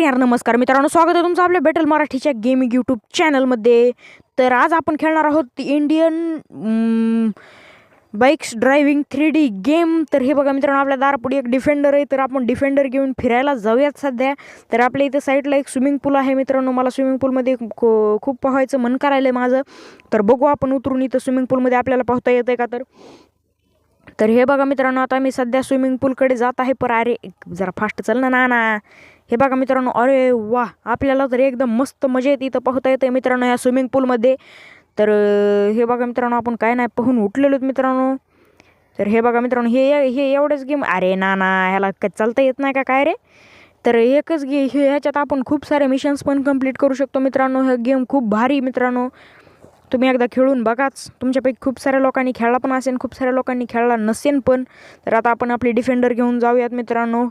यार नमस्कार मित्रांनो स्वागत आहे तुमचं आपल्या बेटल मराठीच्या गेमिंग यूट्यूब चॅनलमध्ये तर आज आपण खेळणार आहोत Indian bikes driving three D game तर हे बघा मित्रांनो आपल्या दारापुढे एक डिफेंडर आहे. तर आपण डिफेंडर घेऊन फिरायला जाऊयात सध्या. तर आपल्या इथं साईडला एक स्विमिंग पूल आहे मित्रांनो. मला स्विमिंग पूलमध्ये खूप पोहायचं मन करायलं आहे माझं. तर बघू आपण उतरून इथं स्विमिंग पूलमध्ये आपल्याला पोहता येतं का तर. तर हे बघा मित्रांनो आता मी सध्या स्विमिंग पूलकडे जात आहे. पर अरे जरा फास्ट चल ना ना ना. हे बघा मित्रांनो अरे वा आपल्याला तर एकदम मस्त मजा येते इथं पाहता येते मित्रांनो या स्विमिंग पूलमध्ये तर हे बघा मित्रांनो आपण काय नाही पाहून उठलेलो मित्रांनो. तर हे बघा मित्रांनो हे हे एवढंच गेम अरे ना ना ह्याला काय चालता येत नाही का काय रे? तर एकच गे हे ह्याच्यात आपण खूप सारे मिशन्स पण कंप्लीट करू शकतो मित्रांनो हे गेम खूप भारी मित्रांनो. तुम्ही एकदा खेळून बघाच तुमच्यापैकी खूप साऱ्या लोकांनी खेळला पण असेल खूप साऱ्या लोकांनी खेळला नसेन पण तर आता आपण आपली डिफेंडर घेऊन जाऊयात मित्रांनो.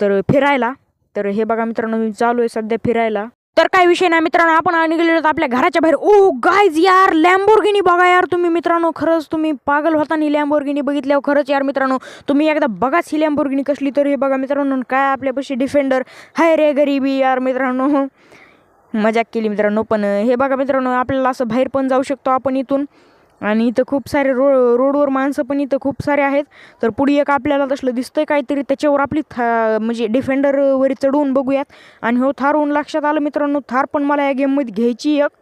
तर फिरायला तर हे बघा मित्रांनो मी चालू आहे सध्या फिरायला. तर काय विषय नाही मित्रांनो आपण आणि गेलेलो आपल्या घराच्या बाहेर. ओ गायज यार लॅम्बोर्गिनी बघा यार तुम्ही मित्रांनो. खरंच तुम्ही पागल होता नाही लॅम्बोर्गिनी बघितल्यावर खरंच यार मित्रांनो तुम्ही एकदा बघाच ही लॅम्बोर्गिनी कसली तर हे बघा मित्रांनो. काय आपल्यापाशी डिफेंडर हाय रे गरीबी यार मित्रांनो. मजाक केली मित्रांनो पण हे बघा मित्रांनो आपल्याला असं बाहेर पण जाऊ शकतो आपण इथून. आणि इथं खूप सारे रो रोडवर माणसं पण इथं खूप सारे आहेत. तर पुढे एक आपल्याला तसलं दिसतंय काहीतरी त्याच्यावर आपली था म्हणजे डिफेंडरवर चढवून बघूयात. आणि हो थार होऊन लक्षात आलं मित्रांनो थार पण मला या गेममध्ये घ्यायची एक.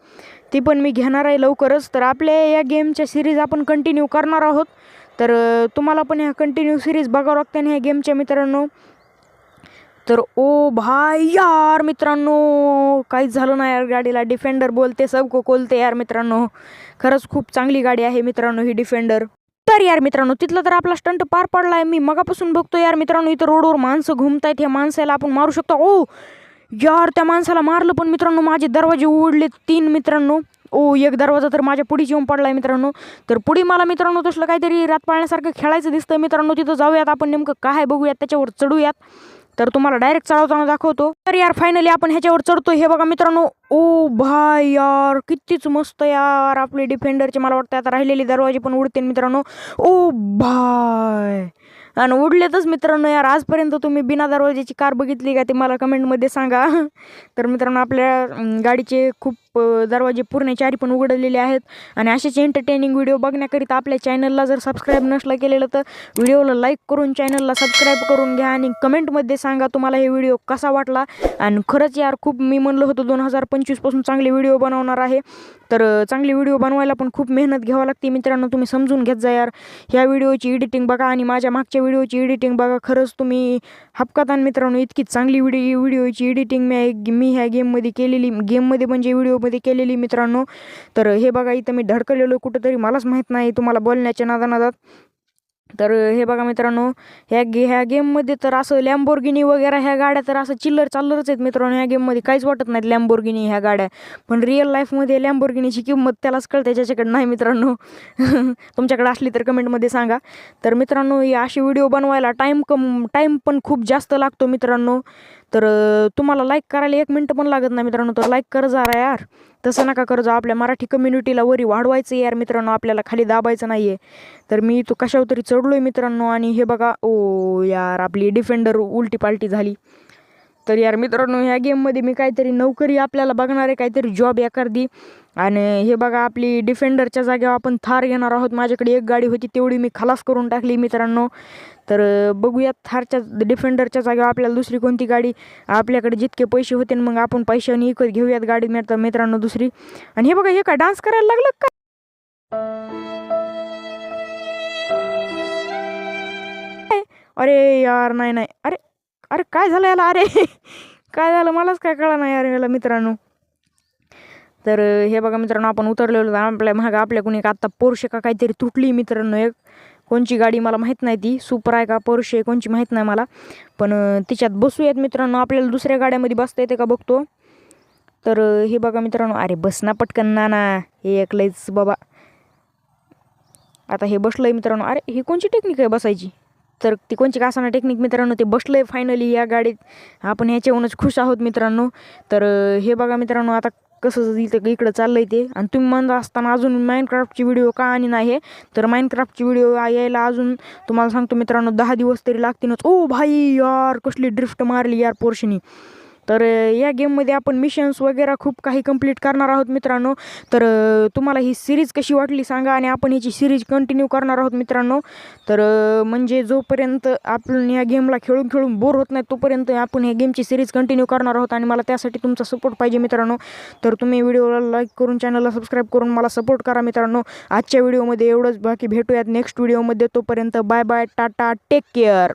ती पण मी घेणार आहे लवकरच. तर आपल्या या गेमच्या सिरीज आपण कंटिन्यू करणार आहोत. तर तुम्हाला पण ह्या कंटिन्यू सिरीज बघावं लागते ह्या गेमच्या मित्रांनो तर ओ भाई यार मित्रांनो काहीच झालं नाही यार गाडीला. डिफेंडर बोलते सबको कोलते यार मित्रांनो. खरंच खूप चांगली गाडी आहे मित्रांनो ही डिफेंडर तर यार मित्रांनो तिथलं तर आपला स्टंट पार पडलाय. मी मगापासून बघतो यार मित्रांनो इथं रोडवर माणसं घुमतायत. ह्या माणसाला आपण मारू शकतो. ओ यार त्या माणसाला मारलं पण मित्रांनो माझे दरवाजे उघडले तीन मित्रांनो. ओ एक दरवाजा तर माझ्या पुढीच येऊन पडलाय मित्रांनो. तर पुढे मला मित्रांनो तसलं काहीतरी रात पाळण्यासारखं खेळायचं दिसतं मित्रांनो. तिथं जाऊयात आपण नेमकं काय बघूयात त्याच्यावर चढूयात. तर तुम्हाला डायरेक्ट चढवताना दाखवतो. तर यार फायनली आपण ह्याच्यावर चढतो हे बघा मित्रांनो ओ भाई यार कितीच मस्त यार. आपले डिफेंडरचे मला वाटतं आता राहिलेले दरवाजे पण उडते मित्रांनो. ओ भाय आणि उडलेतच मित्रांनो यार. आजपर्यंत तुम्ही बिना दरवाजेची कार बघितली का ते मला कमेंटमध्ये सांगा. तर मित्रांनो आपल्या गाडीचे खूप दरवाजे पूर्ण चारी पण उघडलेले आहेत. आणि असेच एंटरटेनिंग व्हिडिओ बघण्याकरिता आपल्या चॅनलला जर सबस्क्राईब नसलं केलेलं तर व्हिडिओला लाईक करून चॅनलला सबस्क्राईब करून घ्या. आणि कमेंटमध्ये सांगा तुम्हाला हे व्हिडिओ कसा वाटला. आणि खरंच यार खूप मी म्हणलं होतं दोन हजार पंचवीसपासून चांगले व्हिडिओ बनवणार आहे. तर चांगले व्हिडिओ बनवायला पण खूप मेहनत घ्यावं लागते. मित्रांनो तुम्ही समजून घेत जा यार. ह्या व्हिडिओची एडिटिंग बघा आणि माझ्या मागच्या व्हिडिओची एडिटिंग बघा. खरंच तुम्ही हपकातान आणि मित्रांनो इतकी चांगली व्हिडिओ व्हिडिओची एडिटिंग मी मी ह्या गेममध्ये केलेली गेममध्ये म्हणजे व्हिडिओमध्ये केलेली मित्रांनो. तर हे बघा इथं मी धडकलेलो कुठंतरी मलाच माहीत नाही. तुम्हाला बोलण्याच्या नादानादात. तर हे बघा मित्रांनो ह्या गे ह्या गेममध्ये तर असं लॅम्बोर्गिनी वगैरे ह्या गाड्या तर असं चिल्लर चाललरच आहेत मित्रांनो. ह्या गेममध्ये काहीच वाटत नाहीत लॅम्बोर्गिनी ह्या गाड्या. पण रिअल लाईफमध्ये लॅम्बोर्गिनीची किंमत त्यालाच कळते ज्याच्याकडे नाही मित्रांनो. तुमच्याकडे असली तर कमेंटमध्ये सांगा. तर मित्रांनो ही अशी व्हिडिओ बनवायला टाईम कम टाईम पण खूप जास्त लागतो मित्रांनो. तर तुम्हाला लाईक करायला एक मिनटं पण लागत नाही मित्रांनो. तर लाईक कर जरा यार. तसं नका कर जा आपल्या मराठी कम्युनिटीला वरी वाढवायचं यार मित्रांनो. आपल्याला खाली दाबायचं नाही आहे तर मी तो कशावर तरी चढलो आहे मित्रांनो. आणि हे बघा ओ यार आपली डिफेंडर उलटी पालटी झाली. तर यार मित्रांनो ह्या गेममध्ये मी काहीतरी नोकरी आपल्याला बघणार आहे काहीतरी जॉब एखादी आणि हे बघा आपली डिफेंडरच्या जागेवर आपण थार घेणार आहोत. माझ्याकडे एक गाडी होती तेवढी मी खलास करून टाकली मित्रांनो. तर बघूयात थारच्या डिफेंडरच्या जागेवर आपल्याला दुसरी कोणती गाडी? आपल्याकडे जितके पैसे होते मग आपण पैशाने विकत घेऊयात गाडी मिळतात मित्रांनो दुसरी. आणि हे बघा हे का डान्स करायला लागलं का? अरे यार नाही नाही. अरे अरे काय झालं याला? अरे काय झालं? मलाच काय कळा नाही यार याला मित्रांनो. तर हे बघा मित्रांनो आपण उतरलेलो आपल्या मागं आपल्या कुणी का आत्ता पोरशे का काहीतरी तुटली मित्रांनो एक. कोणची गाडी मला माहीत नाही ती. सुपर आहे का पोरशे कोणची माहीत नाही मला. पण तिच्यात बसूयात मित्रांनो. आपल्याला दुसऱ्या गाड्यामध्ये बसता येते का बघतो. तर हे बघा मित्रांनो. अरे बस ना पटकन ना ना हे ऐकलंयच बाबा. आता हे बसलंय मित्रांनो. अरे ही कोणची टेक्निक आहे बसायची? तर ती कोणची कासाना टेक्निक मित्रांनो ते बसलंय फायनली या गाडीत. आपण ह्याच्याहूनच खुश आहोत मित्रांनो. तर हे बघा मित्रांनो आता कसं इथं इकडं चाललंय ते. आणि तुम्ही म्हणत असताना अजून माइनक्राफ्टची व्हिडिओ का आणि नाही तर माइनक्राफ्टची व्हिडिओ यायला अजून तुम्हाला सांगतो मित्रांनो दहा दिवस तरी लागतीलच. ओ भाई यार कसली ड्रिफ्ट मारली यार पोर्शनी. तर या गेममध्ये आपण मिशन्स वगैरे खूप काही कंप्लीट करणार आहोत मित्रांनो. तर तुम्हाला ही सिरीज कशी वाटली सांगा आणि आपण ह्याची सिरीज कंटिन्यू करणार आहोत मित्रांनो. तर म्हणजे जोपर्यंत आपण या गेमला खेळून खेळून बोर होत नाही तोपर्यंत आपण ह्या गेमची सिरीज कंटिन्यू करणार आहोत आणि मला त्यासाठी तुमचा सपोर्ट पाहिजे मित्रांनो. तर तुम्ही व्हिडिओला लाईक करून चॅनलला सबस्क्राईब करून मला सपोर्ट करा मित्रांनो. आजच्या व्हिडिओमध्ये एवढंच. बाकी भेटूयात नेक्स्ट व्हिडिओमध्ये तोपर्यंत bye bye tata take care